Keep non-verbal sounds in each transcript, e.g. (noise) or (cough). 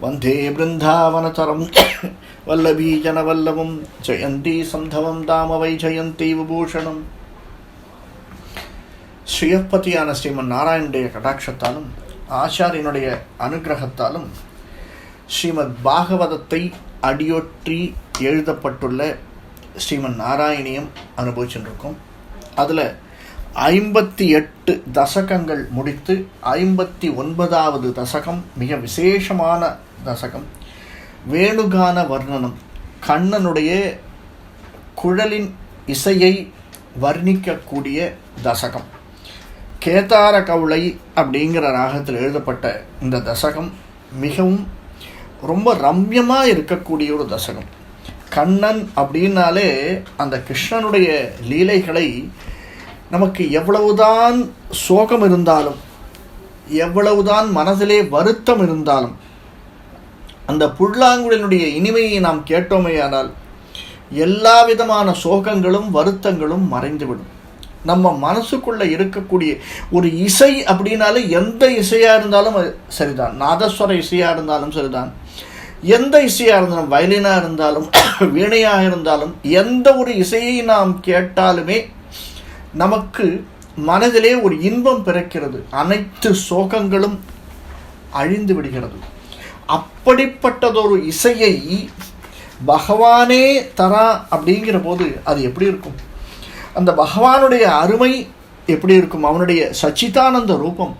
வந்தே பிருந்தாவனதரம் வல்லபீஜனவல்லவம் ஜெயந்தி சந்தவம் தாமவை ஜெயந்தி விபூஷணம் ஸ்ரீயப்பதியான ஸ்ரீமன் நாராயணுடைய கடாட்சத்தாலும் ஆச்சாரியனுடைய அனுகிரகத்தாலும் ஸ்ரீமத் பாகவதத்தை அடியொற்றி எழுதப்பட்டுள்ள ஸ்ரீமன் நாராயணியம் அனுபவிச்சுருக்கோம். அதில் ஐம்பத்தி எட்டு தசகங்கள் முடித்து ஐம்பத்தி ஒன்பதாவது தசகம் மிக விசேஷமான தசகம். வேணுகான வர்ணனம். கண்ணனுடைய குழலின் இசையை வர்ணிக்கக்கூடிய தசகம். கேதார கவுளை அப்படிங்கிற ராகத்தில் எழுதப்பட்ட இந்த தசகம் மிகவும் ரொம்ப ரம்யமாக இருக்கக்கூடிய ஒரு தசகம். கண்ணன் அப்படின்னாலே அந்த கிருஷ்ணனுடைய லீலைகளை நமக்கு எவ்வளவுதான் சோகம் இருந்தாலும் எவ்வளவுதான் மனதிலே வருத்தம் இருந்தாலும் அந்த புல்லாங்குழலினுடைய இனிமையை நாம் கேட்டோமேயானால் எல்லா விதமான சோகங்களும் வருத்தங்களும் மறைந்துவிடும். நம்ம மனசுக்குள்ளே இருக்கக்கூடிய ஒரு இசை அப்படின்னாலே எந்த இசையாக இருந்தாலும் சரிதான். நாதஸ்வர இசையாக இருந்தாலும் சரிதான். எந்த இசையாக இருந்தாலும் வயலினாக இருந்தாலும் (coughs) வீணையாக இருந்தாலும் எந்த ஒரு இசையை நாம் கேட்டாலுமே நமக்கு மனதிலே ஒரு இன்பம் பிறக்கிறது. அனைத்து சோகங்களும் அழிந்து விடுகிறது. அப்படிப்பட்டதொரு இசையை பகவானே தரா அப்படிங்கிற போது அது எப்படி இருக்கும்? அந்த பகவானுடைய அருமை எப்படி இருக்கும்? அவனுடைய சச்சிதானந்த ரூபம்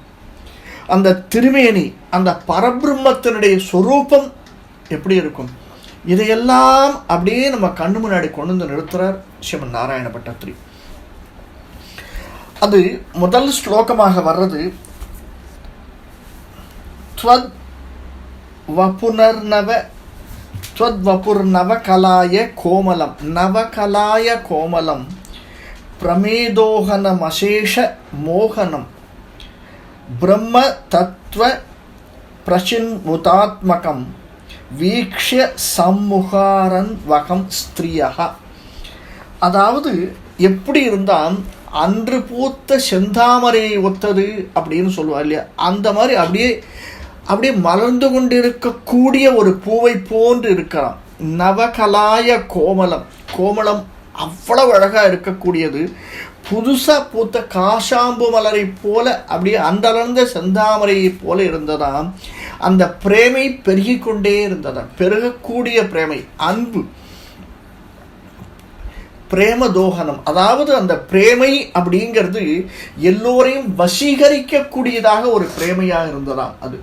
அந்த திருமேனி அந்த பரபிரம்மத்தினுடைய சொரூபம் எப்படி இருக்கும்? இதையெல்லாம் அப்படியே நம்ம கண்ணு முன்னாடி கொண்டு வந்து நிறுத்துறார் சிவன் நாராயண பட்டத்திரி. அது முதல் ஸ்லோகமாக வர்றது வபுனர்நவ துவத் வபுர்நவ கலாய கோமலம் நவகலாய கோமலம் பிரமேதோகனமசேஷ மோகனம் பிரம்ம தத்துவ பிரசின்முதாத்மகம் வீக்ஷிய சம்முகாரன் வகம் ஸ்திரியா அதாவது எப்படி இருந்தால் அன்று பூத்த செந்தாமரையை ஒத்தது அப்படின்னு சொல்லுவார் இல்லையா? அந்த மாதிரி அப்படியே அப்படியே மலர்ந்து கொண்டிருக்கக்கூடிய ஒரு பூவை போன்று இருக்கலாம். நவகலாய கோமலம். கோமலம் அவ்வளவு அழகாக இருக்கக்கூடியது. புதுசாக பூத்த காஷாம்பு மலரை போல அப்படியே அந்தளர்ந்த செந்தாமரையை போல இருந்ததாம். அந்த பிரேமை பெருகி கொண்டே இருந்ததாம் பெருகக்கூடிய பிரேமை அன்பு. பிரேம தோகனம் அதாவது அந்த பிரேமை அப்படிங்கிறது எல்லோரையும் வசீகரிக்கக்கூடியதாக ஒரு பிரேமையாக இருந்ததாம் அது.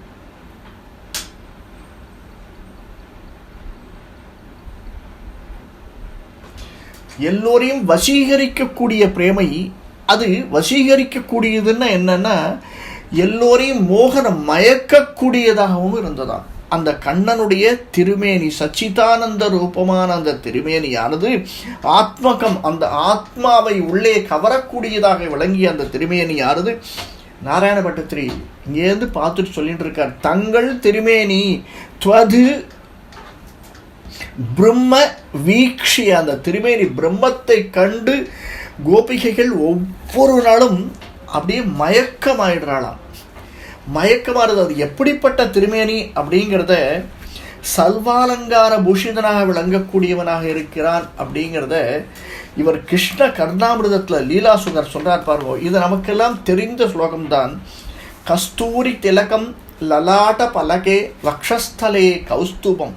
எல்லோரையும் வசீகரிக்கக்கூடிய பிரேமை அது வசீகரிக்கக்கூடியதுன்னா என்னன்னா எல்லோரையும் மோகனம் மயக்கக்கூடியதாகவும் இருந்ததாம். அந்த கண்ணனுடைய திருமேனி சச்சிதானந்த ரூபமான அந்த திருமேனியானது ஆத்மகம் அந்த ஆத்மாவை உள்ளே கவரக்கூடியதாக விளங்கிய அந்த திருமேனியானது நாராயண பட்டத்திரி இங்கேருந்து பார்த்துட்டு சொல்லிட்டு இருக்கார் தங்கள் திருமேனி துவது பிரம்ம வீக்ஷி அந்த திருமேனி பிரம்மத்தை கண்டு கோபிகைகள் ஒவ்வொரு நாளும் அப்படியே மயக்கமாயிடுறாளாம். மயக்கமாகிறது அது எப்படிப்பட்ட திருமேனி அப்படிங்கிறத சல்வாலங்கார பூஷிதனாக விளங்கக்கூடியவனாக இருக்கிறான் அப்படிங்கிறத இவர் கிருஷ்ண கர்ணாமிரதத்தில் லீலாசுகர் சொல்கிறார் பாருங்க. இது நமக்கெல்லாம் தெரிந்த ஸ்லோகம்தான். கஸ்தூரி திலகம் லலாட்ட பலகே வக்ஷஸ்தலே கௌஸ்தூபம்.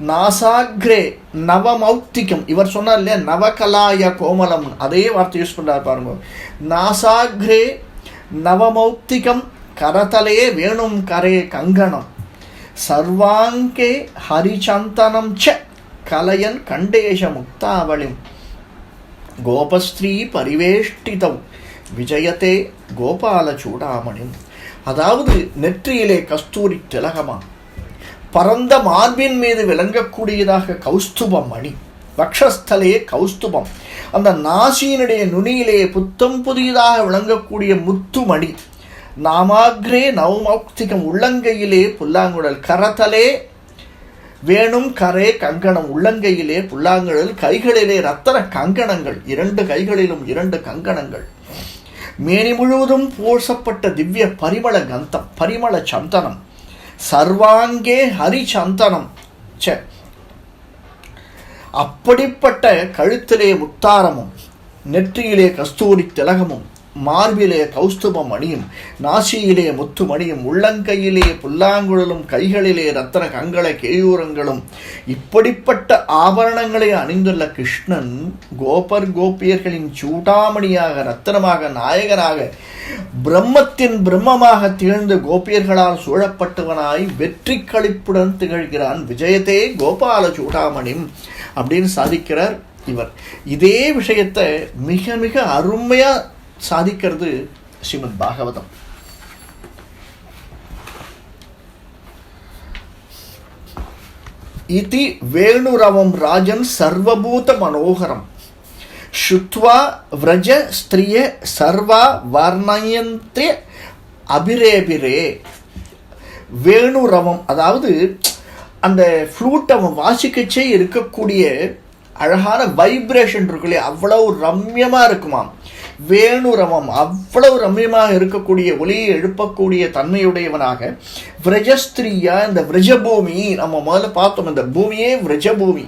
நாசாக்ரே நவமௌக்திகம் இவர் சொன்னார் இல்லையா? நவகலாய கோமலம் அதே வார்த்தை யூஸ் பண்ணுறார் பாருங்க. நாசாக்ரே நவமௌக்திகம் கரதலே வேணும் கரே கங்கணம். சர்வாங்கே ஹரிச்சந்தனம் ச கலையன் கண்டேஷ முக்தாவளிம். கோபஸ்ரீ பரிவேஷ்டிதம் விஜயத்தே கோபால சூடாமணி அதாவது நெற்றியிலே கஸ்தூரி திலகமா பரந்த மார்பின் மீது விளங்கக்கூடியதாக கௌஸ்துபம் மணி வக்ஷஸ்தலே கௌஸ்துபம். அந்த நாசியினுடைய நுனியிலே புத்தம் புதியதாக விளங்கக்கூடிய முத்துமணி நாமாக்ரே நவமௌக்திகம் உள்ளங்கையிலே புல்லாங்குழல் கரத்தலே வேணும் கரே கங்கணம் உள்ளங்கையிலே புல்லாங்குழல் கைகளிலே ரத்தன கங்கணங்கள் இரண்டு கைகளிலும் இரண்டு கங்கணங்கள். மேனி முழுவதும் பூசப்பட்ட திவ்ய பரிமள கந்தம் பரிமள சந்தனம். சர்வாங்கே ஹரிச்சந்தனம் சே அப்படிப்பட்ட கழுத்திலே முத்தாரமும் நெற்றியிலே கஸ்தூரி திலகமும் மார்பிலே கௌஸ்துபம் அணியும் நாசியிலே முத்து மணியும் உள்ளங்கையிலே புல்லாங்குழலும் கைகளிலே ரத்தன கங்கள கேயூரங்களும் இப்படிப்பட்ட ஆபரணங்களை அணிந்துள்ள கிருஷ்ணன் கோபர் கோபியர்களின் சூடாமணியாக ரத்தனமாக நாயகனாக பிரம்மத்தின் பிரம்மமாக திகழ்ந்து கோபியர்களால் சூழப்பட்டவனாய் வெற்றி களிப்புடன் திகழ்கிறான். விஜயத்தே கோபால சூடாமணிம் அப்படின்னு சாதிக்கிறார் இவர். இதே விஷயத்தை மிக மிக அருமையாக சாதிக்கிறது ஸ்ரீமத் பாகவதம். இதி வேணுரவம் ராஜன் சர்வபூத மனோகரம். சுத்வா விரஜ ஸ்திரிய சர்வா வர்ணயந்தே அபிரேபிரே. வேணுரவம் அதாவது அந்த ஃப்ளூட் அவன் வாசிக்கச்சே இருக்கக்கூடிய அழகான வைப்ரேஷன் இருக்குல்லையே அவ்வளவு ரம்யமாக இருக்குமாம். வேணுரமம் அவ்வளவு ரம்யமாக இருக்கக்கூடிய ஒளியை எழுப்பக்கூடிய தன்மையுடையவனாக விரஜஸ்திரியா இந்த விரஜபூமி நம்ம முதல்ல பார்த்தோம் இந்த பூமியே விரஜபூமி.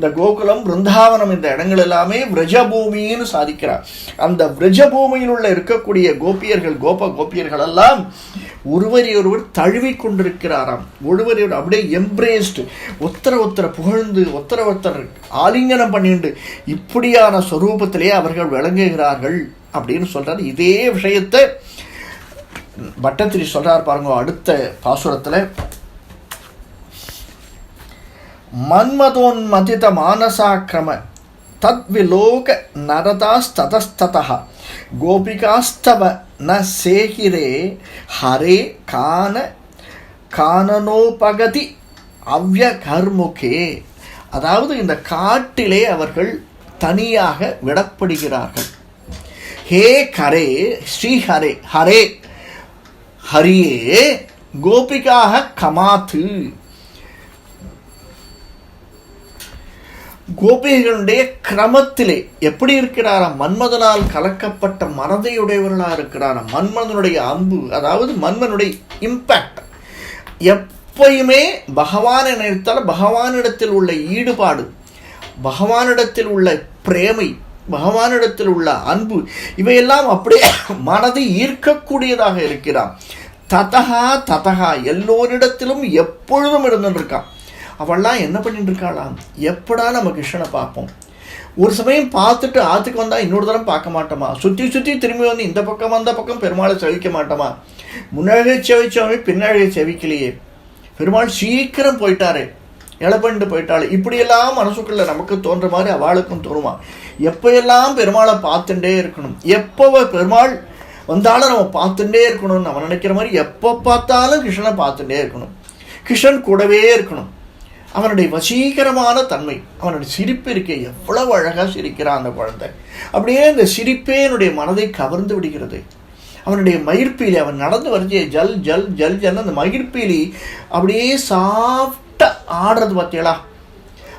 இந்த கோகுலம் பிருந்தாவனம் இந்த இடங்கள் எல்லாமே விரஜபூமின்னு சாதிக்கிறார். அந்த விரஜபூமியில் உள்ள இருக்கக்கூடிய கோபியர்கள் கோப கோபியர்கள் எல்லாம் ஒருவரை ஒருவர் தழுவி கொண்டிருக்கிறாராம். ஒருவரை அப்படியே எம்ப்ரேஸ்டு ஒத்தர ஒத்தர புகழ்ந்து ஒத்தர ஒத்தர் ஆலிங்கனம் பண்ணிண்டு இப்படியான சொரூபத்திலே அவர்கள் விளங்குகிறார்கள் அப்படின்னு சொல்கிறார் இதே விஷயத்தை பட்டத்திரி சொல்கிறார் பாருங்க அடுத்த பாசுரத்தில். மன்மதோன்மதித மானசாக்கிரம. தத்விலோக நரதாஸ்ததஸ்ததா கோபிகாஸ்தவ ந சேகிரே ஹரே கான கானனோபகதி அவ்யகர்முகே. அதாவது இந்த காட்டிலே அவர்கள் தனியாக விடப்படுகிறார்கள். ஹே கரே ஸ்ரீ ஹரே ஹரே. ஹரியே கோபிகாக கமாத்து. கோபிகளுடைய கிரமத்திலே எப்படி இருக்கிறாராம் மன்மதனால் கலக்கப்பட்ட மனதையுடையவர்களாக இருக்கிறாராம் மன்மதனுடைய அம்பு அதாவது மன்மனுடைய இம்பேக்ட் எப்பயுமே பகவானை நினைத்தால் பகவானிடத்தில் உள்ள ஈடுபாடு பகவானிடத்தில் உள்ள பிரேமை பகவானிடத்தில் உள்ள அன்பு இவையெல்லாம் அப்படியே மனதை ஈர்க்கக்கூடியதாக இருக்கிறான். ததகா ததகா எல்லோரிடத்திலும் எப்பொழுதும் இருந்துருக்கான். அவள்லாம் என்ன பண்ணிட்டு இருக்காளாம் எப்படா நம்ம கிருஷ்ணனை பார்ப்போம்? ஒரு சமயம் பார்த்துட்டு ஆற்றுக்கு வந்தால் இன்னொரு தரம் பார்க்க மாட்டோமா? சுற்றி சுற்றி திரும்பி வந்து இந்த பக்கம் அந்த பக்கம் பெருமாளை செவிக்க மாட்டோமா? முன்னழகை செவிச்சோமே பின்னழகை செவிக்கலையே. பெருமாள் சீக்கிரம் போயிட்டாரு. இழப்பண்டு போயிட்டாள். இப்படியெல்லாம் மனசுக்குள்ள நமக்கு தோன்ற மாதிரி அவளுக்கும் தோணுமா? எப்போயெல்லாம் பெருமாளை பார்த்துட்டே இருக்கணும்? எப்போ பெருமாள் வந்தாலும் நம்ம பார்த்துட்டே இருக்கணும்னு நம்ம நினைக்கிற மாதிரி எப்போ பார்த்தாலும் கிருஷ்ணனை பார்த்துட்டே இருக்கணும். கிருஷ்ணன் கூடவே இருக்கணும். அவனுடைய வசீகரமான தன்மை அவனுடைய சிரிப்பு இருக்கே எவ்வளவு அழகாக சிரிக்கிறான் அந்த குழந்தை. அப்படியே அந்த சிரிப்பே என்னுடைய மனதை கவர்ந்து விடுகிறது. அவனுடைய மயிர்ப்பீலி அவன் நடந்து வரைஞ்சே ஜல் ஜல் ஜல் ஜல் அந்த மயிர்ப்பீலி அப்படியே சாஃப்டாக ஆடுறது பார்த்தீங்களா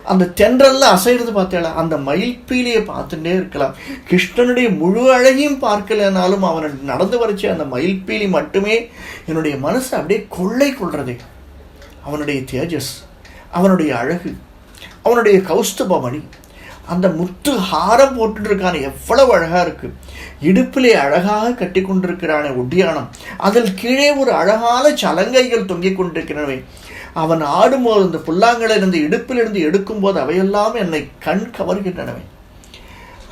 அந்த தென்றல்ல அசைகிறது பார்த்தேளா அந்த மயில்பீலியை பார்த்துட்டே இருக்கலாம். கிருஷ்ணனுடைய முழு அழகையும் பார்க்கலனாலும் அவன் நடந்து வரைச்ச அந்த மயில்பீலி மட்டுமே என்னுடைய மனசை அப்படியே கொள்ளை கொள்றது. அவனுடைய தேஜஸ். அவனுடைய அழகு அவனுடைய கௌஸ்துபமணி அந்த முத்து ஹாரம் போட்டுட்டு எவ்வளவு அழகாக இருக்குது இடுப்பிலே அழகாக கட்டி கொண்டிருக்கிறான ஒட்டியானம் அதில் கீழே ஒரு அழகான சலங்கைகள் தொங்கிக் கொண்டிருக்கிறனவே. அவன் ஆடும்போது இந்த புல்லாங்களிலிருந்து இடுப்பிலிருந்து எடுக்கும்போது அவையெல்லாம் என்னை கண் கவர்கின்றனவே.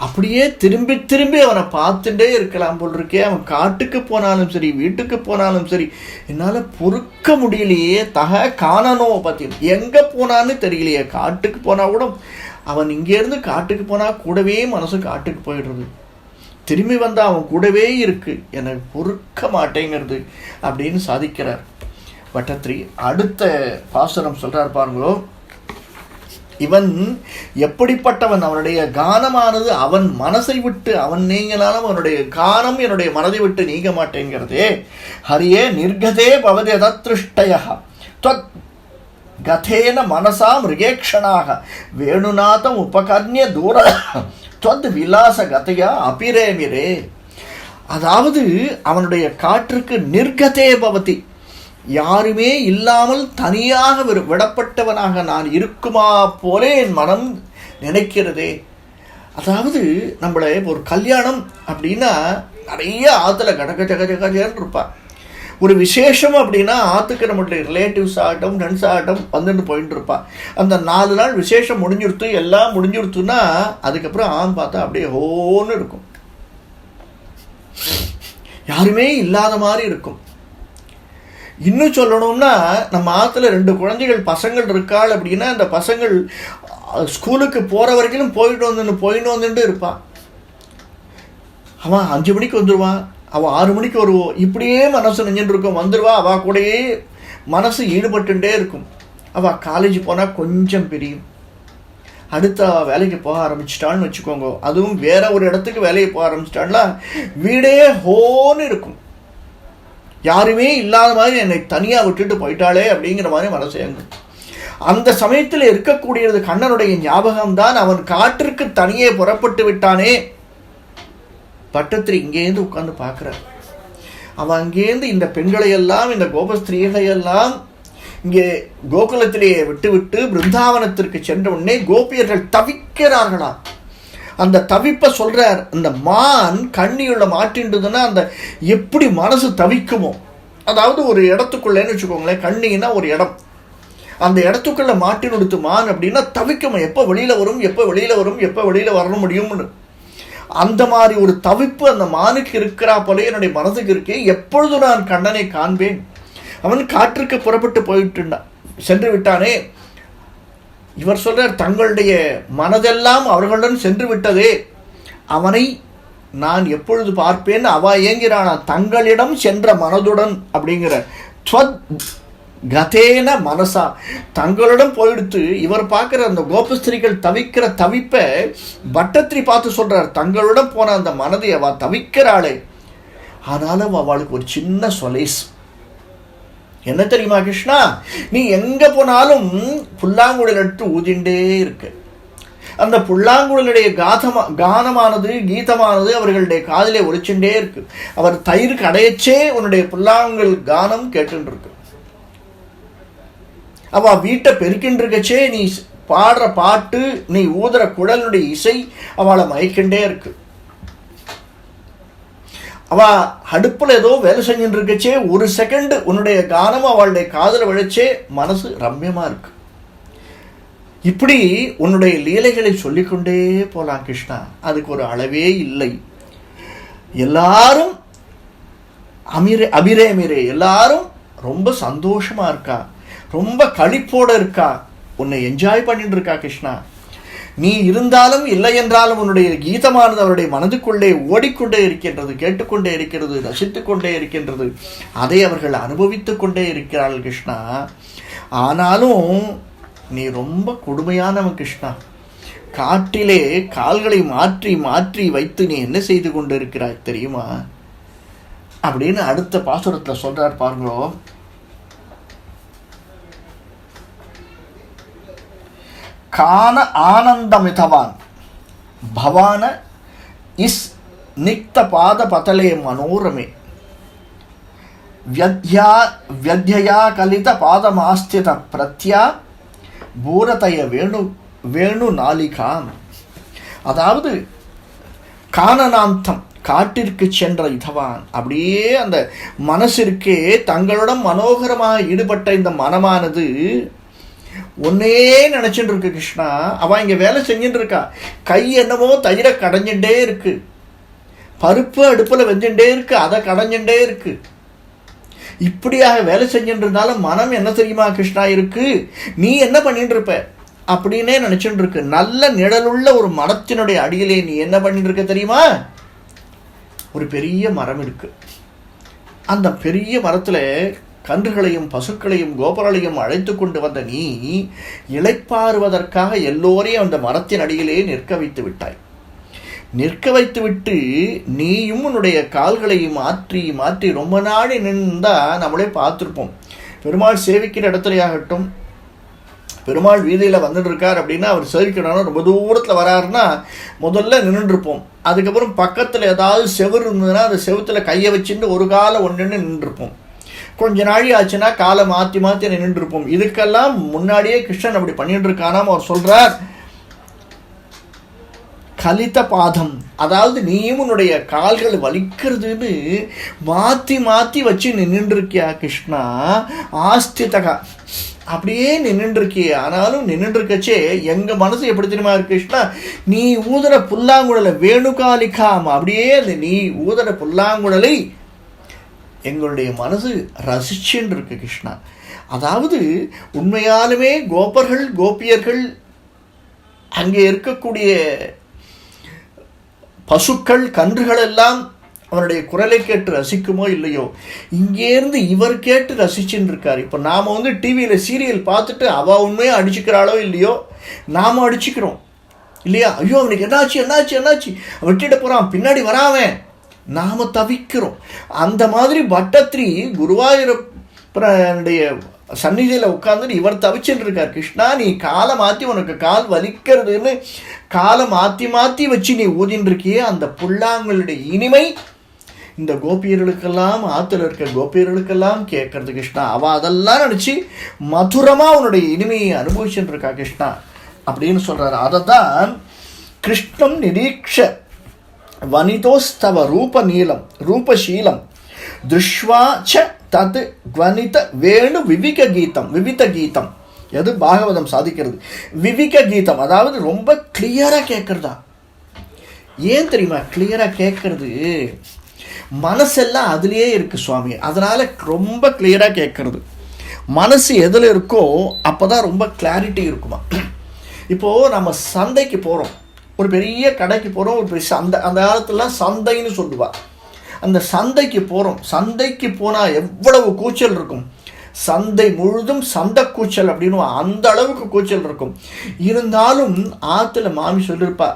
அப்படியே திரும்பி திரும்பி அவனை பார்த்துட்டே இருக்கலாம் போல் இருக்கே அவன் காட்டுக்கு போனாலும் சரி வீட்டுக்கு போனாலும் சரி என்னால் பொறுக்க முடியலையே. தக காணனோ பற்றி எங்கே போனான்னு தெரியலையே. காட்டுக்கு போனால் கூட அவன் இங்கேருந்து காட்டுக்கு போனால் கூடவே மனசு காட்டுக்கு போயிடுறது. திரும்பி வந்தால் அவன் கூடவே இருக்குது எனக்கு பொறுக்க மாட்டேங்கிறது அப்படின்னு சாதிக்கிறார். வட்டத்ரி அடுத்த பாசனம் சொல்கிறார் பாருங்களோ. இவன் எப்படிப்பட்டவன்? அவனுடைய கானமானது அவன் மனசை விட்டு அவன் நீங்கினாலும் அவனுடைய கானம் என்னுடைய மனதை விட்டு நீங்க மாட்டேங்கிறதே. ஹரியே நிர்கதே பவதி தத்ருஷ்டய கதேன மனசா மிருகேக்ஷனாக. வேணுநாதம் உபகர்ணிய தூர தொத் விலாச கதையா அபிரேமிரே. அதாவது அவனுடைய காற்றுக்கு நிர்கதே பவதி. யாருமே இல்லாமல் தனியாக விடப்பட்டவனாக நான் இருக்குமா போலே என் மனம் நினைக்கிறதே. அதாவது நம்மளை ஒரு கல்யாணம் அப்படின்னா நிறைய ஆற்றுல கட ஜக கஜ இருப்பாள் இருப்பான் ஒரு விசேஷம் அப்படின்னா ஆற்றுக்கு நம்மளுடைய ரிலேட்டிவ்ஸ் ஆகட்டும் ஃப்ரெண்ட்ஸ் ஆகட்டும் வந்துட்டு போயிட்டு இருப்பாள் அந்த நாலு நாள் விசேஷம் முடிஞ்சுடுத்து எல்லாம் முடிஞ்சுடுத்துன்னா அதுக்கப்புறம் ஆண் பார்த்தா அப்படியே ஹோன்னு இருக்கும். யாருமே இல்லாத மாதிரி இருக்கும். இன்னும் சொல்லணும்னா நம்ம ஆற்றுல ரெண்டு குழந்தைகள் பசங்கள் இருக்காள் அப்படின்னா அந்த பசங்கள் ஸ்கூலுக்கு போகிற வரைக்கும் போயிட்டு வந்துன்னு போயிட்டு வந்துட்டு இருப்பான் அவன் அஞ்சு மணிக்கு வந்துடுவான் அவள் ஆறு மணிக்கு வருவோம் இப்படியே மனசு நெஞ்சுட்டு இருக்கும். வந்துடுவா அவள் கூடயே மனசு ஈடுபட்டுட்டே இருக்கும். அவள் காலேஜ் போனால் கொஞ்சம் பிரியும். அடுத்த வேலைக்கு போக ஆரம்பிச்சிட்டான்னு வச்சுக்கோங்க. அதுவும் வேற ஒரு இடத்துக்கு வேலைக்கு போக ஆரம்பிச்சிட்டான்னா வீடே ஹோன்னு இருக்கும். யாருமே இல்லாத மாதிரி என்னை தனியாக விட்டுட்டு போயிட்டாளே அப்படிங்கிற மாதிரி மனசு இயங்கும் அந்த சமயத்தில் இருக்கக்கூடியது கண்ணனுடைய ஞாபகம்தான் அவன் காற்றுக்கு தனியே புறப்பட்டு விட்டானே. பட்டத்திரி இங்கேருந்து உட்காந்து பார்க்குறார். அவன் அங்கேருந்து இந்த பெண்களை எல்லாம் இந்த கோபஸ்திரீகளை எல்லாம் இங்கே கோகுலத்திலேயே விட்டுவிட்டு பிருந்தாவனத்திற்கு சென்ற உடனே கோபியர்கள் தவிக்கிறார்களாம். அந்த தவிப்பை சொல்கிறார் அந்த மான் கண்ணியுள்ள மாட்டின்றதுன்னா அந்த எப்படி மனசு தவிக்குமோ. அதாவது ஒரு இடத்துக்குள்ளேன்னு வச்சுக்கோங்களேன் கண்ணின்னா ஒரு இடம். அந்த இடத்துக்குள்ளே மாட்டின் கொடுத்து மான் அப்படின்னா தவிக்குமா. எப்போ வெளியில் வரும் எப்போ வெளியில் வரும் எப்போ வெளியில் வர முடியும்னு. அந்த மாதிரி ஒரு தவிப்பு அந்த மானுக்கு இருக்கிறா போல என்னுடைய மனதுக்கு இருக்கே. எப்பொழுது நான் கண்ணனை காண்பேன்? அவன் காற்றுக்கு புறப்பட்டு போயிட்டு சென்று விட்டானே. இவர் சொல்றார் தங்களுடைய மனதெல்லாம் அவர்களுடன் சென்று விட்டதே அவனை நான் எப்பொழுது பார்ப்பேன்? அவ ஏங்கிறானா தங்களிடம் சென்ற மனதுடன் அப்படிங்கிற ஸ்வத் கதேன மனசா. தங்களிடம் போயிடுத்து இவர் பார்க்குற அந்த கோபஸ்திரிகள் தவிக்கிற தவிப்பை பட்டத்திரி பார்த்து சொல்கிறார் தங்களிடம் போன அந்த மனதை அவ தவிக்கிறாளே. ஆனாலும் அவளுக்கு ஒரு சின்ன சொலேஸ். என்ன தெரியுமா கிருஷ்ணா? நீ எங்க போனாலும் புல்லாங்குழல் எடுத்து ஊதிண்டே இருக்கு. அந்த புல்லாங்குழலுடைய காதமா கானமானது கீதமானது அவர்களுடைய காதிலே ஒழிச்சுட்டே இருக்கு. அவர் தயிர் கடையச்சே உன்னுடைய புல்லாங்குழல் கானம் கேட்டுருக்கு அவ வீட்டை பெருக்கின்றிருக்கச்சே நீ பாடுற பாட்டு நீ ஊதுற குழலுடைய இசை அவளை மயக்கின்றே இருக்கு. அவள் அடுப்பில் ஏதோ வேலை செஞ்சுட்டு இருக்கச்சே ஒரு செகண்ட் உன்னுடைய கானம் அவளுடைய காதலை விழைச்சே மனசு ரம்யமாக இருக்கு. இப்படி உன்னுடைய லீலைகளை சொல்லிக்கொண்டே போகலாம் கிருஷ்ணா. அதுக்கு ஒரு அளவே இல்லை. எல்லாரும் அமிரே அபிரேமிரே எல்லாரும் ரொம்ப சந்தோஷமாக இருக்கா? ரொம்ப களிப்போடு இருக்கா? உன்னை என்ஜாய் பண்ணிட்டு இருக்கா கிருஷ்ணா. நீ இருந்தாலும் இல்லை என்றாலும் உன்னுடைய கீதமானது அவருடைய மனதுக்குள்ளே ஓடிக்கொண்டே இருக்கின்றது கேட்டுக்கொண்டே இருக்கிறது ரசித்து கொண்டே இருக்கின்றது. அதை அவர்கள் அனுபவித்துக் கொண்டே இருக்கிறார்கள் கிருஷ்ணா. ஆனாலும் நீ ரொம்ப கொடுமையானவன் கிருஷ்ணா. காட்டிலே கால்களை மாற்றி மாற்றி வைத்து நீ என்ன செய்து கொண்டு இருக்கிறாய் தெரியுமா? அப்படின்னு அடுத்த பாசுரத்தில் சொல்கிறார் பாருங்களோ கான ஆனந்தமிதவான். பவான இஸ் நிக்த பாத பதலே மனோரமே. व्यध्या பிரத்யா பூரதய வேணு வேணு நாளிகாம். அதாவது காணனாந்தம் காட்டிற்கு சென்ற இதவான். அப்படியே அந்த மனசிற்கே தங்களிடம் மனோகரமாக ஈடுபட்ட இந்த மனமானது ஒன்னே நினச்சிட்டு இருக்கு கிருஷ்ணா. அவன் இங்கே வேலை செஞ்சுட்டு இருக்கா. கை என்னமோ தயிரை கடைஞ்சுட்டே இருக்கு. பருப்பு அடுப்பில் வெஞ்சுட்டே இருக்கு அதை கடைஞ்சுட்டே இருக்கு. இப்படியாக வேலை செஞ்சுட்டு இருந்தாலும் மனம் என்ன தெரியுமா கிருஷ்ணா இருக்கு? நீ என்ன பண்ணிட்டு இருப்ப? அப்படின்னே நினச்சிட்டு இருக்கு. நல்ல நிழலுள்ள ஒரு மரத்தினுடைய அடியிலே நீ என்ன பண்ணிட்டு இருக்க தெரியுமா? ஒரு பெரிய மரம் இருக்கு. அந்த பெரிய மரத்தில் கன்றுகளையும் பசுக்களையும் கோபுரங்களையும் அழைத்து கொண்டு வந்த நீ இளைப்பாறுவதற்காக எல்லோரையும் அந்த மரத்தின் அடியிலே நிற்க வைத்து விட்டாய். நிற்க வைத்துவிட்டு நீயும் உன்னுடைய கால்களை மாற்றி மாற்றி ரொம்ப நாடி நின்றா நம்மளே பார்த்துருப்போம். பெருமாள் சேவிக்கிற இடத்துலையாகட்டும் பெருமாள் வீதியில் வந்துட்டு இருக்கார் அப்படின்னா அவர் சேவிக்கணும்னா ரொம்ப தூரத்தில் வராருன்னா முதல்ல நின்றுருப்போம். அதுக்கப்புறம் பக்கத்தில் ஏதாவது செவுரு இருந்ததுன்னா அந்த செவுத்துல கையை வச்சுட்டு ஒரு காலை ஒன்றுன்னு நின்றுருப்போம். கொஞ்ச நாழி ஆச்சுன்னா காலை மாற்றி மாற்றி நின்று இருப்போம் இதுக்கெல்லாம் முன்னாடியே கிருஷ்ணன் அப்படி பண்ணிட்டு இருக்கானாம் அவர் சொல்றார் கலித்த பாதம். அதாவது நீயும் உன்னுடைய கால்கள் வலிக்கிறதுன்னு மாற்றி மாற்றி வச்சு நின்றுருக்கியா கிருஷ்ணா? ஆஸ்திதகா. அப்படியே நின்றுருக்கிய. ஆனாலும் நின்றுருக்கச்சே எங்க மனசு எப்படி தெரியுமா இருக்கு கிருஷ்ணா? நீ ஊதுற புல்லாங்குழலை வேணுகாலிக்காம் அப்படியே அந்த நீ ஊதுற புல்லாங்குழலை எங்களுடைய மனசு ரசிச்சுன்னு இருக்கு கிருஷ்ணா. அதாவது உண்மையாலுமே கோபர்கள் கோபியர்கள் அங்கே இருக்கக்கூடிய பசுக்கள் கன்றுகள் எல்லாம் அவனுடைய குரலை கேட்டு ரசிக்குமோ இல்லையோ? இங்கேருந்து இவர் கேட்டு ரசிச்சுன்னு இருக்கார் இப்போ நாம் வந்து டிவியில் சீரியல் பார்த்துட்டு அவள் உண்மையாக அடிச்சுக்கிறாளோ இல்லையோ? நாம் அடிச்சுக்கிறோம். இல்லையா? ஐயோ அவனுக்கு என்னாச்சு என்னாச்சு என்னாச்சு? வெட்டிட போகிறான் பின்னாடி வராவன் நாம் தவிக்கிறோம். அந்த மாதிரி பட்டத்ரி குருவாயூரப்பனுடைய சந்நிதியில் உட்காந்துட்டு இவர் தவிச்சுட்டு இருக்கார் கிருஷ்ணா நீ காலை மாற்றி உனக்கு கால் வலிக்கிறதுன்னு காலை மாற்றி மாற்றி வச்சு நீ ஊதின்னு இருக்கியே அந்த புல்லாங்களுடைய இனிமை இந்த கோபியர்களுக்கெல்லாம் ஆற்றுல இருக்க கோபியர்களுக்கெல்லாம் கேட்கறது கிருஷ்ணா. அவள் அதெல்லாம் நினச்சி மதுரமாக உன்னுடைய இனிமையை அனுபவிச்சுட்டு இருக்கா கிருஷ்ணா. அப்படின்னு சொல்கிறார் அதை தான் கிருஷ்ணம் நிரீட்ச வனிதோஸ்தவ ரூப நீலம் ரூபசீலம். திருஷ்வா ச தத் குவனித வேணு விவிக கீதம் விவித கீதம். எது பாகவதம் சாதிக்கிறது? விவிக கீதம். அதாவது ரொம்ப கிளியராக கேட்குறதா? ஏன் தெரியுமா? கிளியராக கேட்குறது. மனசெல்லாம் அதுலேயே இருக்குது சுவாமி. அதனால் ரொம்ப கிளியராக கேட்குறது. மனசு எதில் இருக்கோ அப்போ தான் ரொம்ப கிளாரிட்டி இருக்குமா? இப்போது நம்ம சந்தைக்கு போகிறோம் ஒரு பெரிய கடைக்கு போகிறோம் ஒரு பெரிய சந்தை. அந்த காலத்துலலாம் சந்தைன்னு சொல்லுவாள் அந்த சந்தைக்கு போகிறோம் சந்தைக்கு போனால் எவ்வளவு கூச்சல் இருக்கும். சந்தை முழுதும் சந்தை கூச்சல் அப்படின்னு அந்த அளவுக்கு கூச்சல் இருக்கும். இருந்தாலும் ஆற்றுல மாமி சொல்லியிருப்பா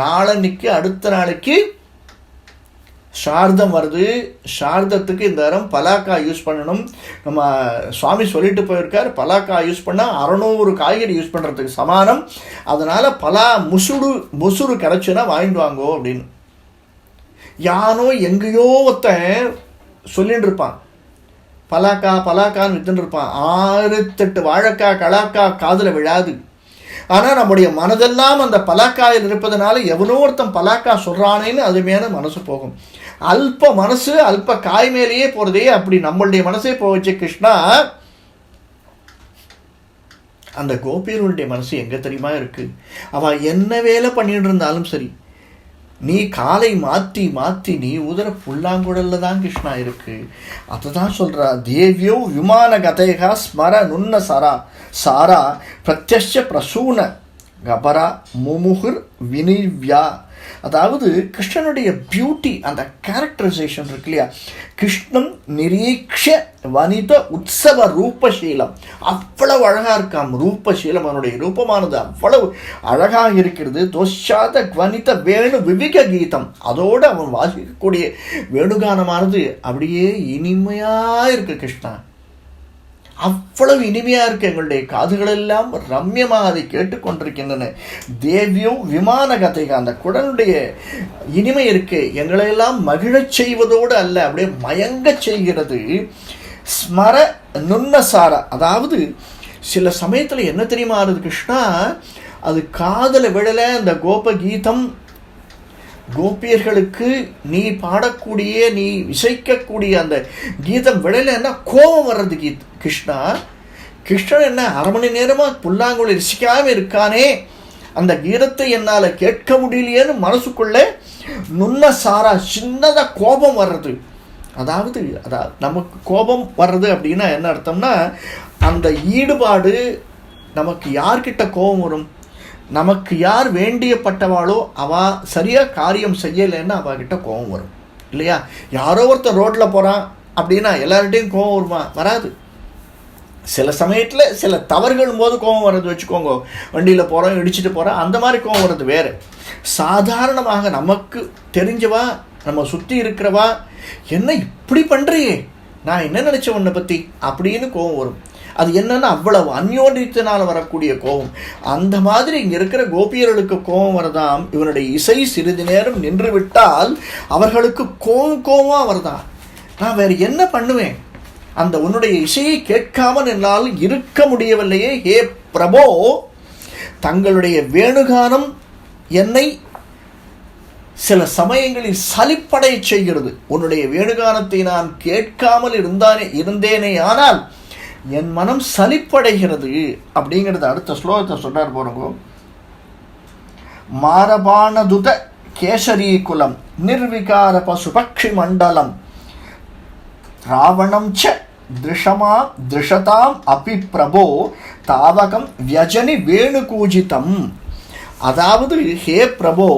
நாளன்னைக்கு அடுத்த நாளைக்கு சார்தம் வருது. சார்தத்துக்கு இந்த நேரம் பலாக்கா யூஸ் பண்ணணும். நம்ம சுவாமி சொல்லிட்டு போயிருக்கார் பலாக்கா யூஸ் பண்ணால் அறநூறு காய்கறி யூஸ் பண்ணுறதுக்கு சமானம். அதனால் பலா முசுடு முசுறு கிடச்சுன்னா வாங்கிட்டு வாங்கோ அப்படின்னு. யானோ எங்கேயோ ஒருத்தன் சொல்லிட்டு இருப்பான். பலாக்கா பலாக்கான்னு வித்துன்னு இருப்பான். ஆறுத்தெட்டு வாழைக்கா கலாக்கா காதில் விழாது. ஆனால் நம்முடைய மனதெல்லாம் அந்த பலாக்காயில் இருப்பதனால எவனோ ஒருத்தன் பலாக்கா சொல்கிறானேன்னு அது மேலே மனசு போகும். அல்ப மனசு அல்ப காய் மேலேயே போகிறதே அப்படி. நம்மளுடைய மனசே போச்சு கிருஷ்ணா அந்த கோபியர்களுடைய மனசு எங்கே தெரியுமா இருக்குது அவள் என்ன வேலை பண்ணிட்டு இருந்தாலும் சரி நீ காலை மாற்றி மாற்றி நீ உதர புல்லாங்குழல்ல தான் கிருஷ்ணா இருக்கு. அதை தான் சொல்கிறா தேவியோ விமான கதைகா ஸ்மர நுண்ண சரா சாரா பிரத்யட்ச பிரசூன கபரா முமுகுர் வினிவ்யா அதாவது கிருஷ்ணனுடைய பியூட்டி அந்த கேரக்டரைசேஷன் இருக்கு இல்லையா? கிருஷ்ணன் நிரீக்ஷ வனித உற்சவ ரூபசீலம். அவ்வளவு அழகாக இருக்காம். ரூபசீலம் அவனுடைய ரூபமானது அவ்வளவு அழகாக இருக்கிறது. தோஷாத வனித வேணு விவிக கீதம். அதோடு அவன் வாசிக்கக்கூடிய வேணுகானமானது அப்படியே இனிமையாக இருக்கு கிருஷ்ணா. அவ்வளவு இனிமையாக இருக்கு எங்களுடைய காதுகளெல்லாம் ரம்யமாக அதை கேட்டுக்கொண்டிருக்கின்றன. தேவியும் விமான கதை அந்த குடனுடைய இனிமை இருக்கு. எங்களையெல்லாம் மகிழச் செய்வதோடு அல்ல அப்படியே மயங்கச் செய்கிறது. ஸ்மர நுண்ணசார அதாவது சில சமயத்தில் என்ன தெரியுமா ஆறுது கிருஷ்ணா? அது காதல விழலை அந்த கோப கீதம் கோபியர்களுக்கு நீ பாடக்கூடிய நீ இசைக்கக்கூடிய அந்த கீதம் விளையிலன்னா கோபம் வர்றது கீத் கிருஷ்ணா. கிருஷ்ணன் என்ன? அரை மணி நேரமாக புல்லாங்குழல் ரசிக்காமல் இருக்கானே. அந்த கீதத்தை என்னால் கேட்க முடியலையேன்னு மனசுக்குள்ளே நுண்ண சாரா சின்னதாக கோபம் வர்றது. அதாவது அதாவது நமக்கு கோபம் வர்றது அப்படின்னா என்ன அர்த்தம்னா அந்த ஈடுபாடு நமக்கு யார்கிட்ட கோபம் வரும்? நமக்கு யார் வேண்டியப்பட்டவாளோ அவள் சரியாக காரியம் செய்யலைன்னு அவகிட்ட கோபம் வரும். இல்லையா? யாரோ ஒருத்தர் ரோட்டில் போகிறான் அப்படின்னா எல்லார்கிட்டையும் கோபம் வருமா? வராது. சில சமயத்தில் சில தவறுகள் போது கோபம் வர்றது வச்சுக்கோங்க. வண்டியில் போகிறோம் இடிச்சிட்டு போகிறோம் அந்த மாதிரி கோபம் வர்றது வேறு. சாதாரணமாக நமக்கு தெரிஞ்சவா நம்ம சுற்றி இருக்கிறவா என்ன இப்படி பண்ணுறியே நான் என்ன நினச்ச உன்னை பற்றி அப்படின்னு கோபம் வரும். அது என்னன்னா அவ்வளவு அந்யோன்யத்தினால் வரக்கூடிய கோபம். அந்த மாதிரி இங்கே இருக்கிற கோபியர்களுக்கு கோபம் வரதாம். இவனுடைய இசை சிறிது நேரம் நின்று விட்டால் அவர்களுக்கு கோபம் கோபமாக வருதான் நான் வேறு என்ன பண்ணுவேன்? அந்த உன்னுடைய இசையை கேட்காமல் என்னால் இருக்க முடியவில்லையே. ஹே பிரபோ தங்களுடைய வேணுகானம் என்னை சில சமயங்களில் சலிப்படைய செய்கிறது. உன்னுடைய வேணுகானத்தை நான் கேட்காமல் இருந்தானே இருந்தேனே. ஆனால் என் மனம் சலிப்படைகிறது அப்படிங்கிறது அடுத்த ஸ்லோகத்தை சொன்னார் போறோங்க மாரபானதுத கேசரி குலம் நிர்விகார பசுபக்ஷி மண்டலம். ராவணம் ச திருஷமா திருஷதாம் அபி பிரபோ தாவகம் வியஜனி வேணுகூஜிதம். அதாவது ஹே பிரபோ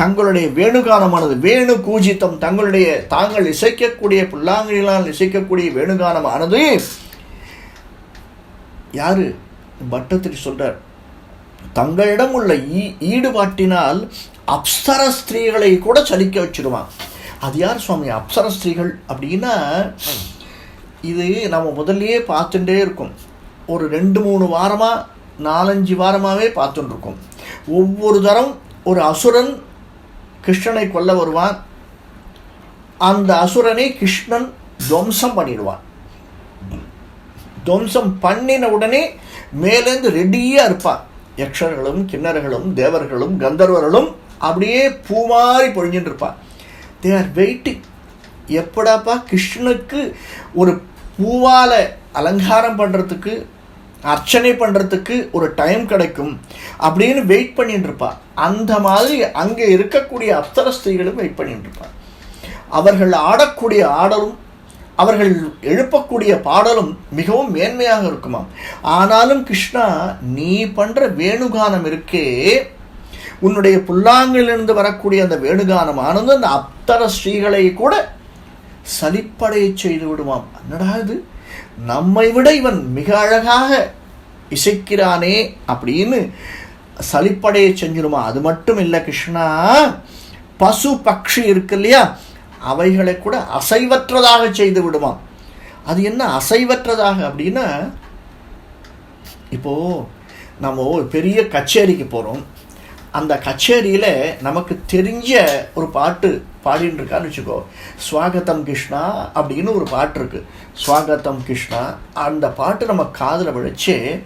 தங்களுடைய வேணுகானமானது வேணு கூஜித்தம் தங்களுடைய தாங்கள் இசைக்கக்கூடிய புல்லாங்குழிகளால் இசைக்கக்கூடிய வேணுகானமானது யாரு? பட்டத்திரி சொல்றார். தங்களிடம் உள்ள ஈ ஈடுபாட்டினால் அப்சர ஸ்திரீகளை கூட சலிக்க வச்சிருவான். அது யார் சுவாமி? அப்சர ஸ்திரீகள் அப்படின்னா இது நம்ம முதல்லயே பார்த்துட்டே இருக்கோம். ஒரு ரெண்டு மூணு வாரமாக நாலஞ்சு வாரமாகவே பார்த்துட்டுருக்கோம். ஒவ்வொரு தரம் ஒரு அசுரன் கிருஷ்ணனை கொல்ல வருவான். அந்த அசுரனை கிருஷ்ணன் துவம்சம் பண்ணிடுவான். துவம்சம் பண்ணின உடனே மேலேருந்து ரெடியாக இருப்பான். யக்ஷர்களும் கிண்ணர்களும் தேவர்களும் கந்தர்வர்களும் அப்படியே பூ மாதிரி பொழிஞ்சுட்டு இருப்பான். தே ஆர் வெயிட்டிங் எப்படாப்பா கிருஷ்ணனுக்கு ஒரு பூவால் அலங்காரம் பண்ணுறதுக்கு அர்ச்சனை பண்ணுறதுக்கு ஒரு டைம் கிடைக்கும் அப்படின்னு வெயிட் பண்ணிட்டு இருப்பா அந்த மாதிரி அங்கே இருக்கக்கூடிய அப்சர ஸ்திரீகளும் வெயிட் பண்ணிட்டு இருப்பா அவர்கள் ஆடக்கூடிய ஆடலும் அவர்கள் எழுப்பக்கூடிய பாடலும் மிகவும் மேன்மையாக இருக்குமாம். ஆனாலும் கிருஷ்ணா நீ பண்ணுற வேணுகானம் இருக்கே. உன்னுடைய புல்லாங்கிலிருந்து வரக்கூடிய அந்த வேணுகானமானது அந்த அப்தர ஸ்ரீகளை கூட சலிப்படைய செய்து விடுமாம். என்னடா இது? நம்மை விட இவன் மிக அழகாக இசைக்கிறானே அப்படின்னு சலிப்படைய செஞ்சிருமா? அது மட்டும் இல்லை கிருஷ்ணா பசு பக்ஷி இருக்கு இல்லையா? அவைகளை கூட அசைவற்றதாக செய்து விடுவான். அது என்ன அசைவற்றதாக? அப்படின்னா இப்போ நம்ம ஒரு பெரிய கச்சேரிக்கு போகிறோம் அந்த கச்சேரியில் நமக்கு தெரிஞ்ச ஒரு பாட்டு பாடின்னு இருக்கான்னு வச்சுக்கோ. ஸ்வாகத்தம் கிருஷ்ணா அப்படின்னு ஒரு பாட்டு இருக்கு. ஸ்வாகத்தம் கிருஷ்ணா. அந்த பாட்டு நம்ம காதில் விழிச்சு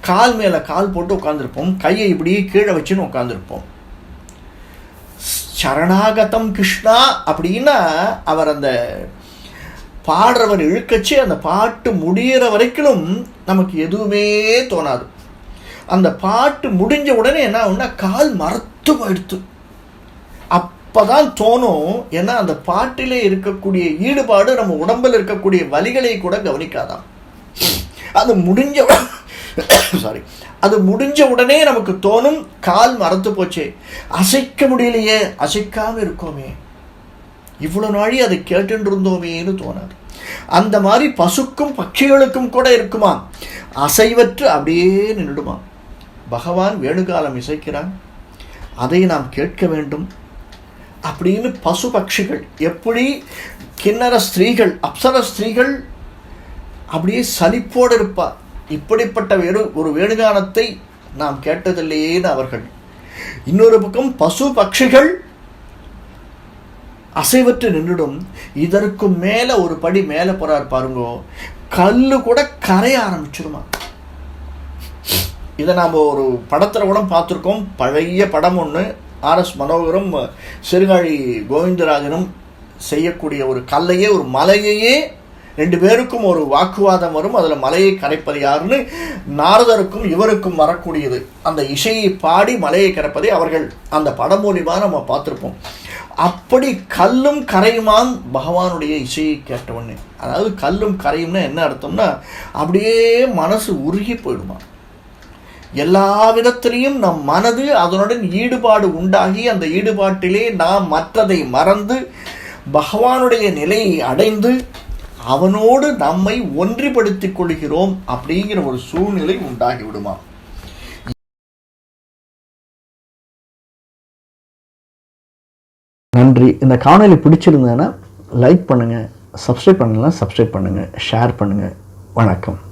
கால் மேலே கால் போட்டு உட்காந்துருப்போம் கையை இப்படியே கீழே வச்சுன்னு உட்காந்துருப்போம் சரணாகதம் கிருஷ்ணா அப்படின்னா அவர் அந்த பாடுறவர் இழுக்கச்சு அந்த பாட்டு முடிகிற வரைக்கும் நமக்கு எதுவுமே தோணாது. அந்த பாட்டு முடிஞ்ச உடனே என்ன ஆகும்னா கால் மரத்து போயிடுத்து. அப்பதான் தோணும் ஏன்னா அந்த பாட்டிலே இருக்கக்கூடிய ஈடுபாடு நம்ம உடம்பில் இருக்கக்கூடிய வலிகளை கூட கவனிக்காதாம் அது முடிஞ்ச (coughs) சாரி அது முடிஞ்ச உடனே நமக்கு தோணும் கால் மறந்து போச்சே. அசைக்க முடியலையே அசைக்காமல் இருக்கோமே. இவ்வளோ நாழி அதை கேட்டுருந்தோமேன்னு தோணாது. அந்த மாதிரி பசுக்கும் பட்சிகளுக்கும் கூட இருக்குமா? அசைவற்று அப்படியே நின்றுடுமா? பகவான் வேணுகாலம் இசைக்கிறான். அதை நாம் கேட்க வேண்டும். அப்படின்னு பசு பட்சிகள் எப்படி கிண்ணற ஸ்திரீகள் அப்சர ஸ்திரீகள் அப்படியே சலிப்போடு இருப்பார் இப்படிப்பட்ட வேணு ஒரு வேணுகானத்தை நாம் கேட்டதில்லையேன்னு அவர்கள். இன்னொரு பக்கம் பசு பட்சிகள் அசைவற்று நின்றுடும். இதற்கு மேலே ஒரு படி மேலே போறார் பாருங்கோ. கல் கூட கரைய ஆரம்பிச்சிருமா? இதை நாம் ஒரு படத்தில் கூட பார்த்துருக்கோம். பழைய படம் ஒன்று ஆர்எஸ் மனோகரும் சிறுகாழி கோவிந்தராஜனும் செய்யக்கூடிய ஒரு கல்லையே ஒரு மலையையே ரெண்டு பேருக்கும் ஒரு வாக்குவாதம் வரும். அதில் மலையை கரைப்பது யாருன்னு நாரதருக்கும் இவருக்கும் வரக்கூடியது. அந்த இசையை பாடி மலையை கரைப்பதை அவர்கள் அந்த படம் மூலியமாக நம்ம பார்த்துருப்போம். அப்படி கல்லும் கரையுமாம் பகவானுடைய இசையை கேட்டவொன்னே. அதாவது கல்லும் கரையும்னா என்ன அர்த்தம்னா அப்படியே மனசு உருகி போயிடுமா. எல்லா விதத்திலையும் நம் மனது அதனுடன் ஈடுபாடு உண்டாகி அந்த ஈடுபாட்டிலே நாம் மற்றதை மறந்து பகவானுடைய நிலையை அடைந்து அவனோடு நம்மை ஒன்றிப்படுத்திக் கொள்கிறோம் அப்படிங்கிற ஒரு சூழ்நிலை உண்டாகி விடுமா? நன்றி. இந்த காணொலி பிடிச்சிருந்தேன்னா லைக் பண்ணுங்கள் சப்ஸ்கிரைப் பண்ணலாம் சப்ஸ்கிரைப் பண்ணுங்கள் ஷேர் பண்ணுங்கள் வணக்கம்.